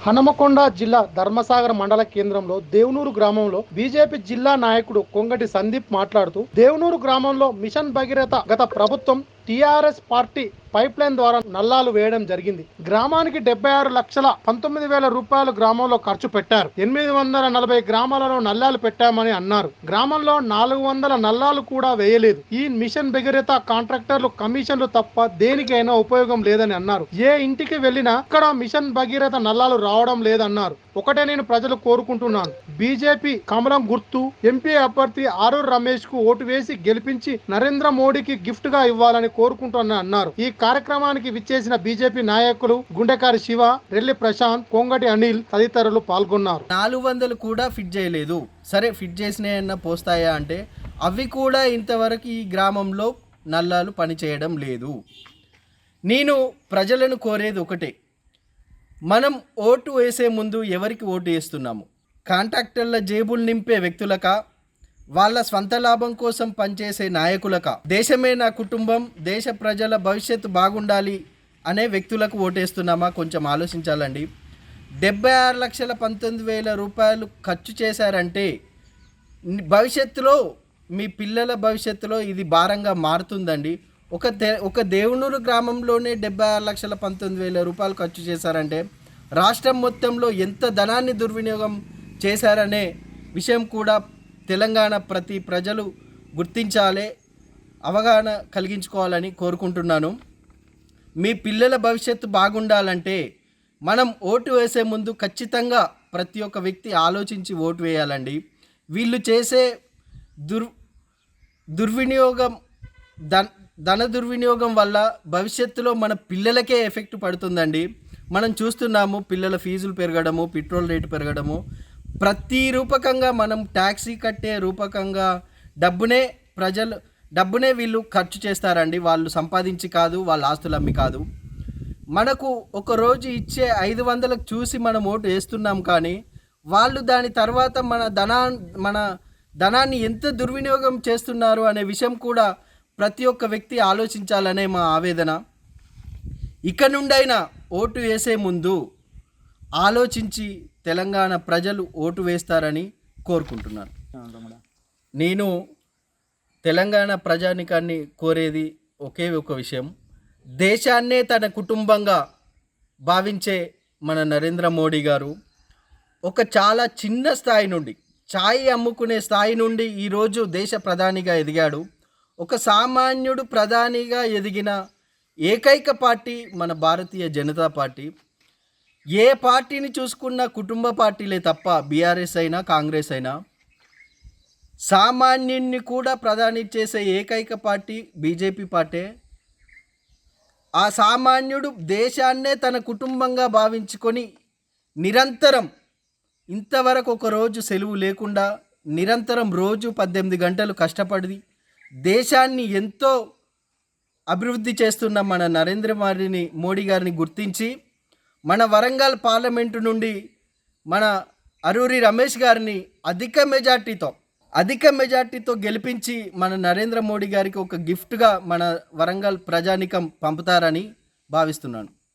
హనుమకొండ జిల్లా ధర్మసాగర్ మండల కేంద్రంలో దేవునూరు గ్రామంలో బీజేపీ జిల్లా నాయకుడు కొంగటి సందీప్ మాట్లాడుతూ దేవనూరు గ్రామంలో మిషన్ భగీరథ గత ప్రభుత్వం టీఆర్ఎస్ పార్టీ పైప్ లైన్ ద్వారా నల్లాలు వేయడం జరిగింది. గ్రామానికి డెబ్బై ఆరు లక్షల పంతొమ్మిది వేల రూపాయలు గ్రామంలో ఖర్చు పెట్టారు. ఎనిమిది వందల నలభై గ్రామాలలో నల్లాలు పెట్టామని అన్నారు. గ్రామంలో నాలుగు వందల నల్లాలు కూడా వేయలేదు. ఈ మిషన్ భగీరథ కాంట్రాక్టర్లు కమిషన్లు తప్ప దేనికైనా ఉపయోగం లేదని అన్నారు. ఏ ఇంటికి వెళ్ళినా ఇక్కడ మిషన్ భగీరథ నల్లాలు రావడం లేదన్నారు. ఒకటే నేను ప్రజలు కోరుకుంటున్నాను. బీజేపీ కమలం గుర్తు ఎంపీ అభ్యర్థి ఆరూర్ రమేష్కు ఓటు వేసి గెలిపించి నరేంద్ర మోడీకి గిఫ్ట్గా ఇవ్వాలని కోరుకుంటున్నా అన్నారు. ఈ కార్యక్రమానికి విచ్చేసిన బీజేపీ నాయకులు గుండెకారి శివ రెల్లి ప్రశాంత్ కొంగటి అనిల్ తదితరులు పాల్గొన్నారు. నాలుగు వందలు కూడా ఫిట్ చేయలేదు. సరే ఫిట్ చేసినాయన్న పోస్తాయా అంటే అవి కూడా ఇంతవరకు ఈ గ్రామంలో నల్లాలు పనిచేయడం లేదు. నేను ప్రజలను కోరేది ఒకటే. మనం ఓటు వేసే ముందు ఎవరికి ఓటు వేస్తున్నాము? కాంట్రాక్టర్ల జేబులు నింపే వ్యక్తులకా? వాళ్ళ స్వంత లాభం కోసం పనిచేసే నాయకులక. దేశమే నా కుటుంబం దేశ ప్రజల భవిష్యత్తు బాగుండాలి అనే వ్యక్తులకు ఓటేస్తున్నామా? కొంచెం ఆలోచించాలండి. డెబ్బై ఆరు లక్షల పంతొమ్మిది వేల రూపాయలు ఖర్చు చేశారంటే భవిష్యత్తులో మీ పిల్లల భవిష్యత్తులో ఇది భారంగా మారుతుందండి. ఒక దే ఒక దేవునూరు గ్రామంలోనే డెబ్బై ఆరు లక్షల పంతొమ్మిది వేల రూపాయలు ఖర్చు చేశారంటే రాష్ట్రం మొత్తంలో ఎంత ధనాన్ని దుర్వినియోగం చేశారనే విషయం కూడా తెలంగాణ ప్రతి ప్రజలు గుర్తించాలి అవగాహన కలిగించుకోవాలని కోరుకుంటున్నాను. మీ పిల్లల భవిష్యత్తు బాగుండాలంటే మనం ఓటు వేసే ముందు ఖచ్చితంగా ప్రతి ఒక్క వ్యక్తి ఆలోచించి ఓటు వేయాలండి. వీళ్ళు చేసే దుర్ దుర్వినియోగం ధన ధన దుర్వినియోగం వల్ల భవిష్యత్తులో మన పిల్లలకే ఎఫెక్ట్ పడుతుందండి. మనం చూస్తున్నాము పిల్లల ఫీజులు పెరగడము పెట్రోల్ రేటు పెరగడము ప్రతి రూపకంగా మనం ట్యాక్సీ కట్టే రూపకంగా డబ్బునే ప్రజలు డబ్బునే వీళ్ళు ఖర్చు చేస్తారండి. వాళ్ళు సంపాదించి కాదు వాళ్ళ ఆస్తులు అమ్మి కాదు. మనకు ఒక రోజు ఇచ్చే ఐదు వందలకు చూసి మనం ఓటు వేస్తున్నాం కానీ వాళ్ళు దాని తర్వాత మన ధనా మన ధనాన్ని ఎంత దుర్వినియోగం చేస్తున్నారు అనే విషయం కూడా ప్రతి ఒక్క వ్యక్తి ఆలోచించాలనే మా ఆవేదన. ఇక నుండైనా ఓటు వేసే ముందు ఆలోచించి తెలంగాణ ప్రజలు ఓటు వేస్తారని కోరుకుంటున్నాను నేను తెలంగాణ ప్రజానికాన్ని కోరేది ఒకే ఒక విషయం. దేశాన్నే తన కుటుంబంగా భావించే మన నరేంద్ర మోడీ గారు ఒక చాలా చిన్న స్థాయి నుండి ఛాయ్ అమ్ముకునే స్థాయి నుండి ఈరోజు దేశ ప్రధానిగా ఎదిగాడు. ఒక సామాన్యుడు ప్రధానిగా ఎదిగిన ఏకైక పార్టీ మన భారతీయ జనతా పార్టీ. ఏ పార్టీని చూసుకున్న కుటుంబ పార్టీలే తప్ప బీఆర్ఎస్ అయినా కాంగ్రెస్ అయినా సామాన్యుణ్ణి కూడా ప్రధాని చేసే ఏకైక పార్టీ బీజేపీ పార్టీ. ఆ సామాన్యుడు దేశాన్నే తన కుటుంబంగా భావించుకొని నిరంతరం ఇంతవరకు ఒక రోజు సెలవు లేకుండా నిరంతరం రోజు పద్దెనిమిది గంటలు కష్టపడి దేశాన్ని ఎంతో అభివృద్ధి చేస్తున్న మన నరేంద్ర మోడీని మోడీ గారిని గుర్తించి మన వరంగల్ పార్లమెంటు నుండి మన అరూరి రమేష్ గారిని అధిక మెజార్టీతో అధిక మెజార్టీతో గెలిపించి మన నరేంద్ర మోడీ గారికి ఒక గిఫ్ట్గా మన వరంగల్ ప్రజానికం పంపుతారని భావిస్తున్నాను.